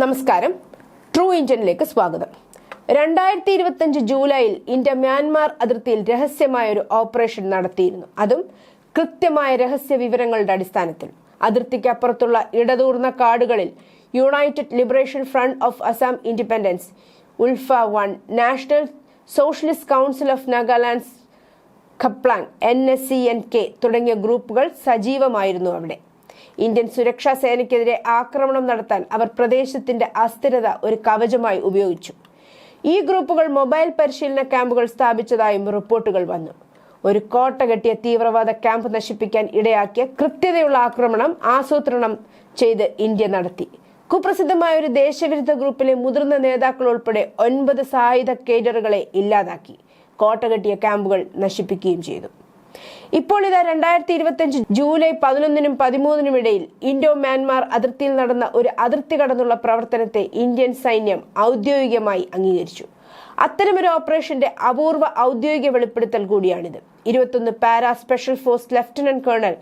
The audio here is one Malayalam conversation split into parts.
നമസ്കാരം. ട്രൂ ഇന്ത്യനിലേക്ക് സ്വാഗതം. രണ്ടായിരത്തി ഇരുപത്തിയഞ്ച് ജൂലൈയിൽ ഇന്ത്യ മ്യാൻമാർ അതിർത്തിയിൽ രഹസ്യമായ ഒരു ഓപ്പറേഷൻ നടത്തിയിരുന്നു. അതും കൃത്യമായ രഹസ്യ വിവരങ്ങളുടെ അടിസ്ഥാനത്തിൽ. അതിർത്തിക്കപ്പുറത്തുള്ള ഇടതൂർന്ന കാടുകളിൽ united liberation front of Assam independence ULFA one national socialist council of Nagaland's Khaplang N S C N K തുടങ്ങിയ ഗ്രൂപ്പുകൾ സജീവമായിരുന്നു അവിടെ. ഇന്ത്യൻ സുരക്ഷാ സേനയ്ക്കെതിരെ ആക്രമണം നടത്താൻ അവർ പ്രദേശത്തിന്റെ അസ്ഥിരത ഒരു കവചമായി ഉപയോഗിച്ചു. ഈ ഗ്രൂപ്പുകൾ മൊബൈൽ പരിശീലന ക്യാമ്പുകൾ സ്ഥാപിച്ചതായും റിപ്പോർട്ടുകൾ വന്നു. ഒരു കോട്ട കെട്ടിയ തീവ്രവാദ ക്യാമ്പ് നശിപ്പിക്കാൻ ഇടയാക്കിയ കൃത്യതയുള്ള ആക്രമണം ആസൂത്രണം ചെയ്ത് ഇന്ത്യ നടത്തി. കുപ്രസിദ്ധമായ ഒരു ദേശവിരുദ്ധ ഗ്രൂപ്പിലെ മുതിർന്ന നേതാക്കൾ ഉൾപ്പെടെ ഒൻപത് സായുധ കേഡറുകളെ ഇല്ലാതാക്കി. കോട്ട കെട്ടിയ ക്യാമ്പുകൾ നശിപ്പിക്കുകയും ചെയ്തു. ഇപ്പോൾ ഇതാ രണ്ടായിരത്തി ഇരുപത്തിയഞ്ച് ജൂലൈ പതിനൊന്നിനും പതിമൂന്നിനും ഇടയിൽ ഇൻഡോ മ്യാൻമാർ അതിർത്തിയിൽ നടന്ന ഒരു അതിർത്തി കടന്നുള്ള പ്രവർത്തനത്തെ ഇന്ത്യൻ സൈന്യം ഔദ്യോഗികമായി അംഗീകരിച്ചു. അത്തരമൊരു ഓപ്പറേഷന്റെ അപൂർവ ഔദ്യോഗിക വെളിപ്പെടുത്തൽ കൂടിയാണിത്. ഇരുപത്തൊന്ന് para special force lieutenant colonel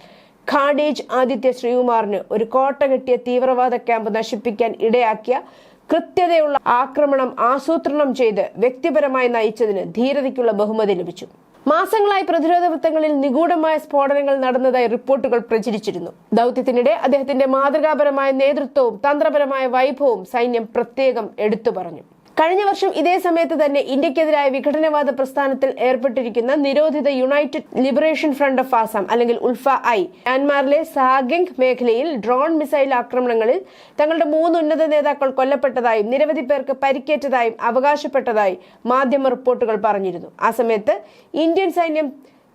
Khadej Aditya ശ്രീകുമാറിന് ഒരു കോട്ട കെട്ടിയ തീവ്രവാദ ക്യാമ്പ് നശിപ്പിക്കാൻ ഇടയാക്കിയ കൃത്യതയുള്ള ആക്രമണം ആസൂത്രണം ചെയ്ത് വ്യക്തിപരമായി നയിച്ചതിന് ധീരതയ്ക്കുള്ള ബഹുമതി ലഭിച്ചു. മാസങ്ങളായി പ്രതിരോധ വൃത്തങ്ങളിൽ നിഗൂഢമായ സ്ഫോടനങ്ങൾ നടന്നതായി റിപ്പോർട്ടുകൾ പ്രചരിച്ചിരുന്നു. ദൗത്യത്തിനിടെ അദ്ദേഹത്തിന്റെ മാതൃകാപരമായ നേതൃത്വവും തന്ത്രപരമായ വൈഭവവും സൈന്യം പ്രത്യേകം എടുത്തു പറഞ്ഞു. കഴിഞ്ഞ വർഷം ഇതേ സമയത്ത് തന്നെ ഇന്ത്യക്കെതിരായ വിഘടനവാദ പ്രസ്ഥാനത്തിൽ ഏർപ്പെട്ടിരിക്കുന്ന നിരോധിത united liberation front of Assam അല്ലെങ്കിൽ ഉൾഫ ഐ മ്യാൻമാറിലെ സാഗെങ് മേഖലയിൽ ഡ്രോൺ മിസൈൽ ആക്രമണങ്ങളിൽ തങ്ങളുടെ മൂന്ന് ഉന്നത നേതാക്കൾ കൊല്ലപ്പെട്ടതായും നിരവധി പേർക്ക് പരിക്കേറ്റതായും അവകാശപ്പെട്ടതായി മാധ്യമ റിപ്പോർട്ടുകൾ പറഞ്ഞിരുന്നു. ആ സമയത്ത് ഇന്ത്യൻ സൈന്യം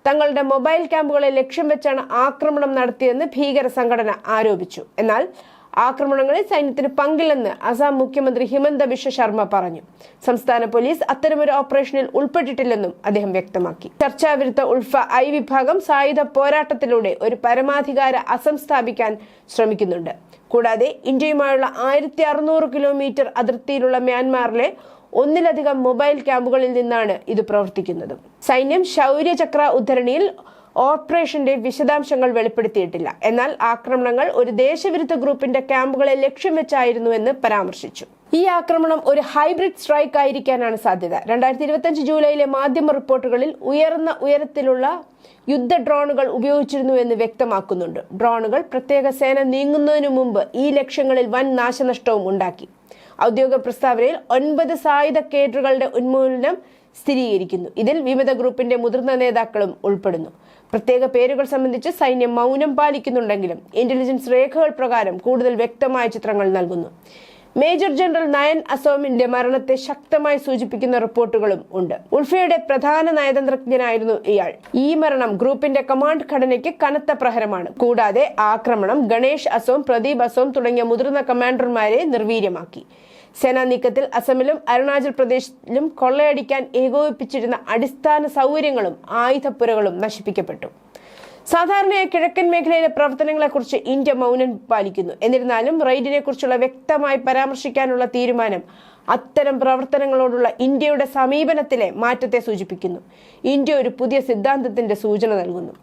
തങ്ങളുടെ മൊബൈൽ ക്യാമ്പുകളെ ലക്ഷ്യം വെച്ചാണ് ആക്രമണം നടത്തിയെന്ന് ഭീകര സംഘടന ആരോപിച്ചു. എന്നാൽ ആക്രമണങ്ങളിൽ സൈന്യത്തിന് പങ്കില്ലെന്ന് അസാം മുഖ്യമന്ത്രി ഹിമന്ത ബിശ്വ ശർമ്മ പറഞ്ഞു. സംസ്ഥാന പോലീസ് അത്തരമൊരു ഓപ്പറേഷനിൽ ഉൾപ്പെട്ടിട്ടില്ലെന്നും അദ്ദേഹം വ്യക്തമാക്കി. ചർച്ചാവിരുദ്ധ ഉൾഫ ഐ വിഭാഗം സായുധ പോരാട്ടത്തിലൂടെ ഒരു പരമാധികാര അസം സ്ഥാപിക്കാൻ ശ്രമിക്കുന്നുണ്ട്. കൂടാതെ ഇന്ത്യയുമായുള്ള ആയിരത്തി അറുന്നൂറ് കിലോമീറ്റർ അതിർത്തിയിലുള്ള മ്യാൻമാറിലെ ഒന്നിലധികം മൊബൈൽ ക്യാമ്പുകളിൽ നിന്നാണ് ഇത് പ്രവർത്തിക്കുന്നത്. സൈന്യം ശൗര്യചക്ര ഉദ്ധരണിയിൽ ഓപ്പറേഷന്റെ വിശദാംശങ്ങൾ വെളിപ്പെടുത്തിയിട്ടില്ല. എന്നാൽ ആക്രമണങ്ങൾ ഒരു ദേശവിരുദ്ധ ഗ്രൂപ്പിന്റെ ക്യാമ്പുകളെ ലക്ഷ്യം വെച്ചായിരുന്നുവെന്ന് പരാമർശിച്ചു. ഈ ആക്രമണം ഒരു ഹൈബ്രിഡ് സ്ട്രൈക്ക് ആയിരിക്കാനാണ് സാധ്യത. രണ്ടായിരത്തി ഇരുപത്തിയഞ്ച് ജൂലൈയിലെ മാധ്യമ റിപ്പോർട്ടുകളിൽ ഉയർന്ന ഉയരത്തിലുള്ള യുദ്ധ ഡ്രോണുകൾ ഉപയോഗിച്ചിരുന്നു എന്ന് വ്യക്തമാക്കുന്നുണ്ട്. ഡ്രോണുകൾ പ്രത്യേക സേന നീങ്ങുന്നതിനു മുമ്പ് ഈ ലക്ഷ്യങ്ങളിൽ വൻ നാശനഷ്ടവും ഉണ്ടാക്കി. ഔദ്യോഗിക പ്രസ്താവനയിൽ ഒൻപത് സായുധ കേഡറുകളുടെ ഉന്മൂലനം സ്ഥിരീകരിക്കുന്നു. ഇതിൽ വിമത ഗ്രൂപ്പിന്റെ മുതിർന്ന നേതാക്കളും ഉൾപ്പെടുന്നു. പ്രത്യേക പേരുകൾ സംബന്ധിച്ച് സൈന്യം മൗനം പാലിക്കുന്നുണ്ടെങ്കിലും ഇന്റലിജൻസ് രേഖകൾ പ്രകാരം കൂടുതൽ വ്യക്തമായ ചിത്രങ്ങൾ നൽകുന്നു. മേജർ ജനറൽ നയൻ അസോമിന്റെ മരണത്തെ ശക്തമായി സൂചിപ്പിക്കുന്ന റിപ്പോർട്ടുകളും ഉണ്ട്. ഉൾഫയുടെ പ്രധാന നയതന്ത്രജ്ഞനായിരുന്നു ഇയാൾ. ഈ മരണം ഗ്രൂപ്പിന്റെ കമാൻഡ് ഘടനയ്ക്ക് കനത്ത പ്രഹരമാണ്. കൂടാതെ ആക്രമണം ഗണേഷ് അസോം പ്രദീപ് അസോം തുടങ്ങിയ മുതിർന്ന കമാൻഡർമാരെ നിർവീര്യമാക്കി. സേനാ നീക്കത്തിൽ അസമിലും അരുണാചൽ പ്രദേശിലും കൊള്ളയടിക്കാൻ ഏകോപിപ്പിച്ചിരുന്ന അടിസ്ഥാന സൗകര്യങ്ങളും ആയുധപ്പുരകളും നശിപ്പിക്കപ്പെട്ടു. സാധാരണയായി കിഴക്കൻ മേഖലയിലെ പ്രവർത്തനങ്ങളെക്കുറിച്ച് ഇന്ത്യ മൗനം പാലിക്കുന്നു. എന്നിരുന്നാലും റെയ്ഡിനെ കുറിച്ചുള്ള വ്യക്തമായി പരാമർശിക്കാനുള്ള തീരുമാനം അത്തരം പ്രവർത്തനങ്ങളോടുള്ള ഇന്ത്യയുടെ സമീപനത്തിലെ മാറ്റത്തെ സൂചിപ്പിക്കുന്നു. ഇന്ത്യ ഒരു പുതിയ സിദ്ധാന്തത്തിന്റെ സൂചന നൽകുന്നു.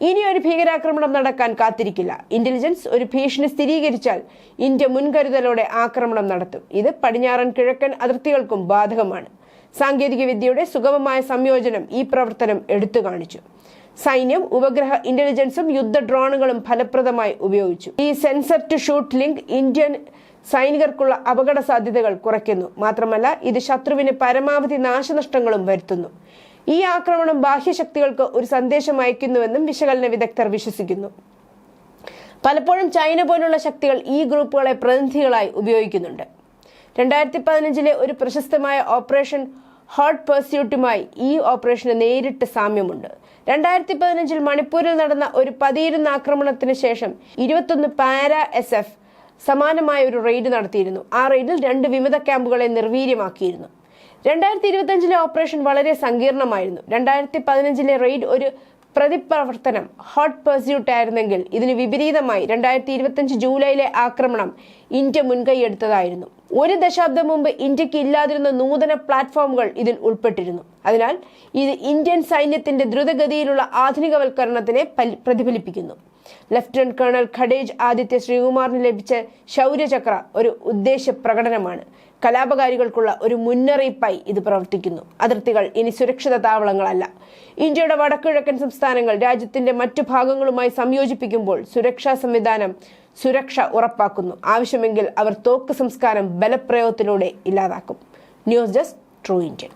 ഇനി ഒരു ഭീകരാക്രമണം നടക്കാൻ കാത്തിരിക്കില്ല. ഇന്റലിജൻസ് ഒരു ഭീഷണി സ്ഥിരീകരിച്ചാൽ ഇന്ത്യ മുൻകരുതലോടെ ആക്രമണം നടത്തും. ഇത് പടിഞ്ഞാറൻ കിഴക്കൻ അതിർത്തികൾക്കും ബാധകമാണ്. സാങ്കേതികവിദ്യയുടെ സുഗമമായ സംയോജനം ഈ പ്രവർത്തനം എടുത്തു കാണിച്ചു. സൈന്യം ഉപഗ്രഹ ഇന്റലിജൻസും യുദ്ധ ഡ്രോണുകളും ഫലപ്രദമായി ഉപയോഗിച്ചു. ഈ sensor to shoot link Indian സൈനികർക്കുള്ള അപകട സാധ്യതകൾ കുറയ്ക്കുന്നു. മാത്രമല്ല ഇത് ശത്രുവിന് പരമാവധി നാശനഷ്ടങ്ങളും വരുത്തുന്നു. ഈ ആക്രമണം ബാഹ്യശക്തികൾക്ക് ഒരു സന്ദേശം അയക്കുന്നുവെന്നും വിശകലന വിദഗ്ധർ വിശ്വസിക്കുന്നു. പലപ്പോഴും ചൈന പോലുള്ള ശക്തികൾ ഈ ഗ്രൂപ്പുകളെ പ്രതിനിധികളായി ഉപയോഗിക്കുന്നുണ്ട്. രണ്ടായിരത്തി പതിനഞ്ചിലെ ഒരു പ്രശസ്തമായ ഓപ്പറേഷൻ ഹോട്ട് പെർസ്യൂട്ടുമായി ഈ ഓപ്പറേഷന് നേരിട്ട് സാമ്യമുണ്ട്. രണ്ടായിരത്തി പതിനഞ്ചിൽ മണിപ്പൂരിൽ നടന്ന ഒരു പതിയിരുന്ന ആക്രമണത്തിന് ശേഷം ഇരുപത്തൊന്ന് പാര എസ് എഫ് സമാനമായ ഒരു റെയ്ഡ് നടത്തിയിരുന്നു. ആ റെയ്ഡിൽ രണ്ട് വിമത ക്യാമ്പുകളെ നിർവീര്യമാക്കിയിരുന്നു. രണ്ടായിരത്തി ഇരുപത്തഞ്ചിലെ ഓപ്പറേഷൻ വളരെ സങ്കീർണമായിരുന്നു. രണ്ടായിരത്തി പതിനഞ്ചിലെ റെയ്ഡ് ഒരു പ്രതിപ്രവർത്തനം ഹോട്ട് പെർസ്യൂട്ട് ആയിരുന്നെങ്കിൽ ഇതിന് വിപരീതമായി രണ്ടായിരത്തി ഇരുപത്തഞ്ച് ജൂലൈയിലെ ആക്രമണം ഇന്ത്യ മുൻകൈയെടുത്തതായിരുന്നു. ഒരു ദശാബ്ദം മുമ്പ് ഇന്ത്യയ്ക്ക് ഇല്ലാതിരുന്ന നൂതന പ്ലാറ്റ്ഫോമുകൾ ഇതിൽ ഉൾപ്പെട്ടിരുന്നു. അതിനാൽ ഇത് ഇന്ത്യൻ സൈന്യത്തിന്റെ ദ്രുതഗതിയിലുള്ള ആധുനികവൽക്കരണത്തിനെ പ്രതിഫലിപ്പിക്കുന്നു. ലഫ്റ്റനന്റ് കേണൽ ഖഡേജ് ആദിത്യ ശ്രീകുമാറിന് ലഭിച്ച ശൗര്യചക്ര ഒരു ഉദ്ദേശ പ്രകടനമാണ്. കലാപകാരികൾക്കുള്ള ഒരു മുന്നറിയിപ്പായി ഇത് പ്രവർത്തിക്കുന്നു. അതിർത്തികൾ ഇനി സുരക്ഷിത താവളങ്ങളല്ല. ഇന്ത്യയുടെ വടക്കുകിഴക്കൻ സംസ്ഥാനങ്ങൾ രാജ്യത്തിന്റെ മറ്റു ഭാഗങ്ങളുമായി സംയോജിപ്പിക്കുമ്പോൾ സുരക്ഷാ സംവിധാനം സുരക്ഷ ഉറപ്പാക്കുന്നു. ആവശ്യമെങ്കിൽ അവർ തോക്ക് സംസ്കാരം ബലപ്രയോഗത്തിലൂടെ ഇല്ലാതാക്കും. News desk true Indian